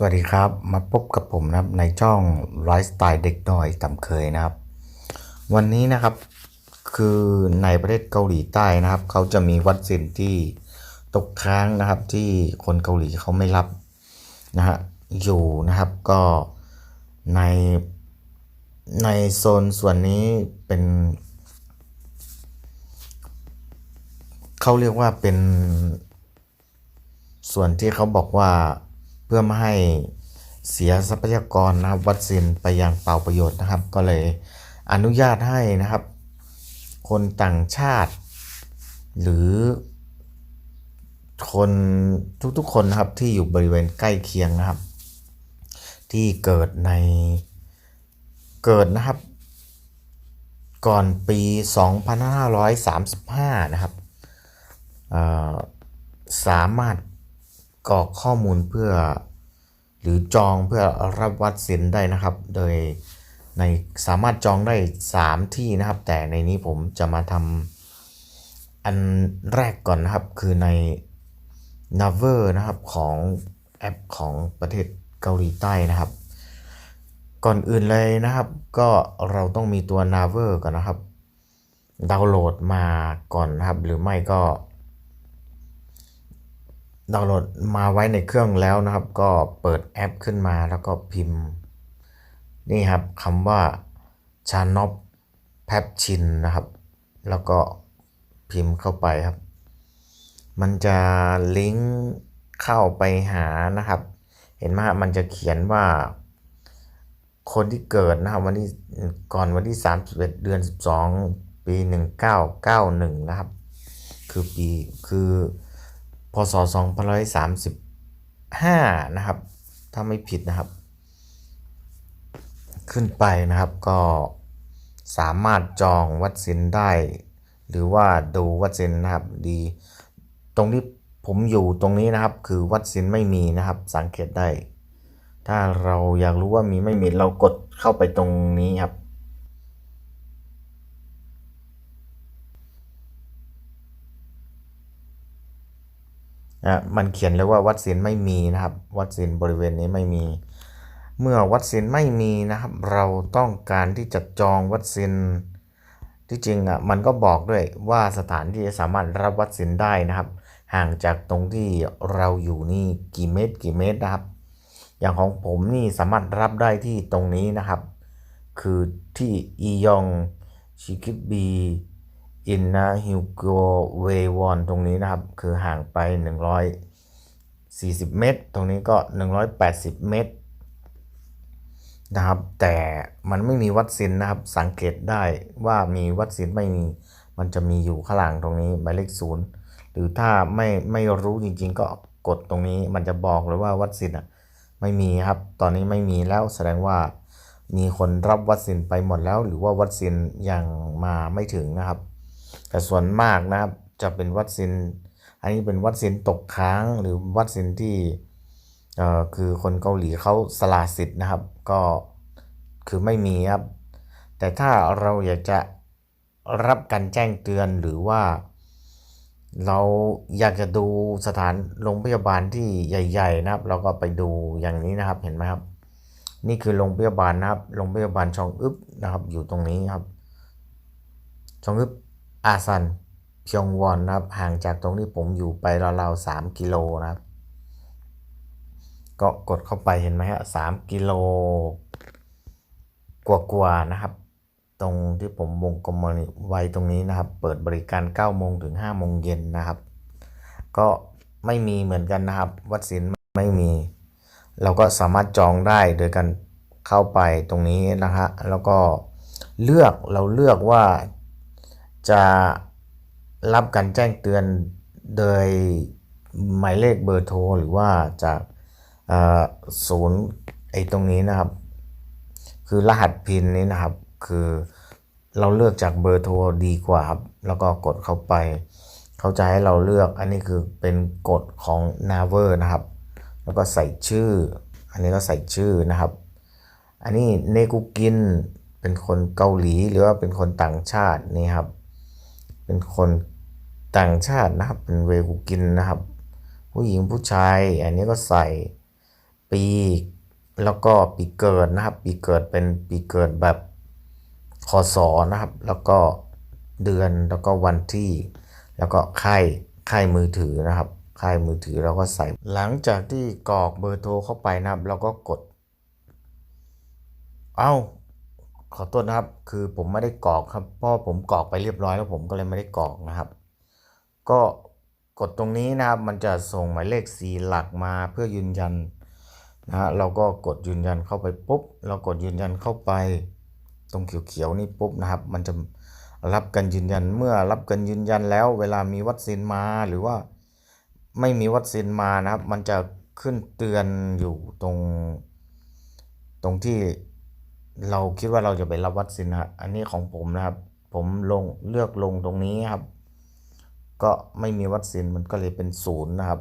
สวัสดีครับ มาพบกับผมนะครับในช่องไลฟ์สไตล์เด็กน้อยต่ำเคยนะครับ วันนี้นะครับคือในประเทศเกาหลีใต้นะครับ เขาจะมีวัคซีนที่ตกค้างนะครับที่คนเกาหลีเขาไม่รับนะฮะอยู่นะครับก็ในในโซนส่วนนี้เป็นเขาเรียกว่าเป็นส่วนที่เขาบอกว่า เพื่อไม่ให้เสียทรัพยากรนะครับวัคซีนไปอย่างเปล่าประโยชน์นะครับ ก็เลยอนุญาตให้นะครับ คนต่างชาติ หรือคนทุกๆคนนะครับที่อยู่บริเวณใกล้เคียงนะครับ ที่เกิดในเกิดนะครับ ก่อนปี 2535 นะครับสามารถกรอกข้อมูลเพื่อ หรือจองเพื่อรับวัคซีนได้นะครับ โดยในสามารถจองได้ 3 ที่นะครับ แต่ในนี้ผมจะมาทำอันแรกก่อนนะครับ คือใน n a v e r นะครับของแอปของประเทศเกาหลีใต้นะครับ ก่อนอื่นเลยนะครับ ก็เราต้องมีตัว n a v e r ก่อนนะครับ ดาวน์โหลดมาก่อนนะครับ หรือไม่ก็ ดาวน์โหลดมาไว้ในเครื่องแล้วนะครับ ก็เปิดแอปขึ้นมาแล้วก็พิมพ์ นี่ครับคำว่าชานอปแพปชินนะครับ แล้วก็พิมพ์เข้าไปครับ มันจะลิงก์เข้าไปหานะครับ เห็นไหมครับมันจะเขียนว่า คนที่เกิดนะครับวันที่ก่อนวันที่ 31 เดือน 12 ปี 1991 นะครับ คือปีคือ ศ2535 นะครับ ถ้าไม่ผิดนะครับ ขึ้นไปนะครับก็สามารถจองวัคซีนได้ หรือว่าดูวัคซีนนะครับดี ตรงที่ผมอยู่ตรงนี้นะครับ คือวัคซีนไม่มีนะครับ สังเกตได้ ถ้าเราอยากรู้ว่ามีไม่มีเรากดเข้าไปตรงนี้ครับ นะมันเขียนเลยว่าวัคซีนไม่มีนะครับ วัคซีนบริเวณนี้ไม่มี เมื่อวัคซีนไม่มีนะครับ เราต้องการที่จะจองวัคซีนที่จริงอะมันก็บอกด้วยว่าสถานที่สามารถรับวัคซีนได้นะครับ ห่างจากตรงที่เราอยู่นี่กี่เมตรกี่เมตรนะครับ อย่างของผมนี่สามารถรับได้ที่ตรงนี้นะครับ คือที่อียองชิคิบี อินนะฮิวโกเววอนตรงนี้นะครับ คือห่างไป 140 เมตร ตรงนี้ก็ 180 เมตรนะครับ แต่มันไม่มีวัคซีนนะครับ สังเกตได้ว่ามีวัคซีนไม่มี มันจะมีอยู่ข้างหลังตรงนี้หมายเลขศูนย์หรือถ้าไม่ไม่รู้จริงๆ ก็กดตรงนี้มันจะบอกเลยว่าวัคซีนอะไม่มีครับ ตอนนี้ไม่มีแล้วแสดงว่า มีคนรับวัคซีนไปหมดแล้ว หรือว่าวัคซีนยังมาไม่ถึงนะครับ แต่ส่วนมากนะครับจะเป็นวัคซีนอันนี้เป็นวัคซีนตกค้างหรือวัคซีนที่เอ่อคือคนเกาหลีเขาสละสิทธิ์นะครับ ก็คือไม่มีครับ แต่ถ้าเราอยากจะรับการแจ้งเตือนหรือว่า เราอยากจะดูสถานโรงพยาบาลที่ใหญ่ ๆ นะครับ เราก็ไปดูอย่างนี้นะครับเห็นไหมครับ นี่คือโรงพยาบาลนะครับโรงพยาบาลชองอึบนะครับ อยู่ตรงนี้ครับ ชองอึบ อาซันเพียงวอนนะครับ ห่างจากตรงที่ผมอยู่ไปราวๆสามกิโลนะครับ ก็กดเข้าไปเห็นไหมฮะสามกิโลกว่าๆนะครับ ตรงที่ผมวงกลมไว้ตรงนี้นะครับ เปิดบริการ9โมงถึง5โมงเย็นนะครับ ก็ไม่มีเหมือนกันนะครับ วัคซีนไม่มี เราก็สามารถจองได้โดยการเข้าไปตรงนี้นะฮะแล้วก็เลือกเราเลือกว่า จะรับการแจ้งเตือนโดยหมายเลขเบอร์โทรหรือว่าจากศูนย์ไอ้ตรงนี้นะครับ คือรหัสพินนี้นะครับ คือเราเลือกจากเบอร์โทรดีกว่าครับ แล้วก็กดเข้าไป เขาจะให้เราเลือกอันนี้คือเป็นกฎของ n a v e r นะครับ แล้วก็ใส่ชื่อ อันนี้ก็ใส่ชื่อนะครับ อันนี้เนกุกินเป็นคนเกาหลีหรือว่าเป็นคนต่างชาตินี่ครับ เป็นคนต่างชาตินะครับ เป็นเวกุกินนะครับ ผู้หญิงผู้ชาย อันนี้ก็ใส่ปีแล้วก็ปีเกิดนะครับ ปีเกิดเป็นปีเกิดแบบคศนะครับ แล้วก็เดือนแล้วก็วันที่ แล้วก็ค่ายค่ายมือถือนะครับค่ายมือถือเราก็ใส่ หลังจากที่กรอกเบอร์โทรเข้าไปนะครับ เราก็กด เอ้า ขอโทษนะครับ คือผมไม่ได้กรอกครับ เพราะผมกรอกไปเรียบร้อยแล้วผมก็เลยไม่ได้กรอกนะครับ ก็กดตรงนี้นะครับ มันจะส่งหมายเลขสีหลักมาเพื่อยืนยันนะฮะ เราก็กดยืนยันเข้าไปปุ๊บ เรากดยืนยันเข้าไป ตรงเขียวๆนี่ปุ๊บนะครับ มันจะรับกันยืนยัน เมื่อรับกันยืนยันแล้ว เวลามีวัคซีนมาหรือว่าไม่มีวัคซีนมานะครับ มันจะขึ้นเตือนอยู่ตรง ตรงที่ เราคิดว่าเราจะไปรับวัคซีนนะฮะอันนี้ของผมนะครับ ผมลงเลือกลงตรงนี้ครับ ก็ไม่มีวัคซีนมันก็เลยเป็นศูนย์นะครับ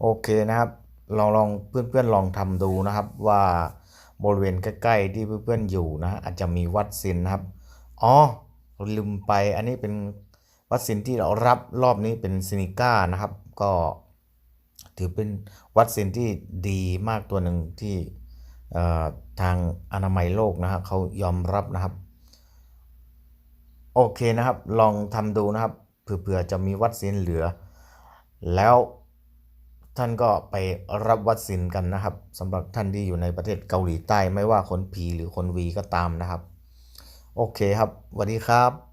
โอเคนะครับลองลองเพื่อนๆลองทำดูนะครับ ว่าบริเวณใกล้ๆที่เพื่อนๆอยู่นะอาจจะมีวัคซีนนะครับอ๋อลืมไปอันนี้เป็นวัคซีนที่เรารับรอบนี้เป็นซินิก้านะครับ ก็ถือเป็นวัคซีนที่ดีมากตัวหนึ่งที่ ทางอนามัยโลกนะฮะเขายอมรับนะครับ โอเคนะครับ ลองทำดูนะครับเผื่อจะมีวัคซีนเหลือ แล้วท่านก็ไปรับวัคซีนกันนะครับสำหรับท่านที่อยู่ในประเทศเกาหลีใต้ไม่ว่าคนผีหรือคนวีก็ตามนะครับ โอเคครับสวัสดีครับ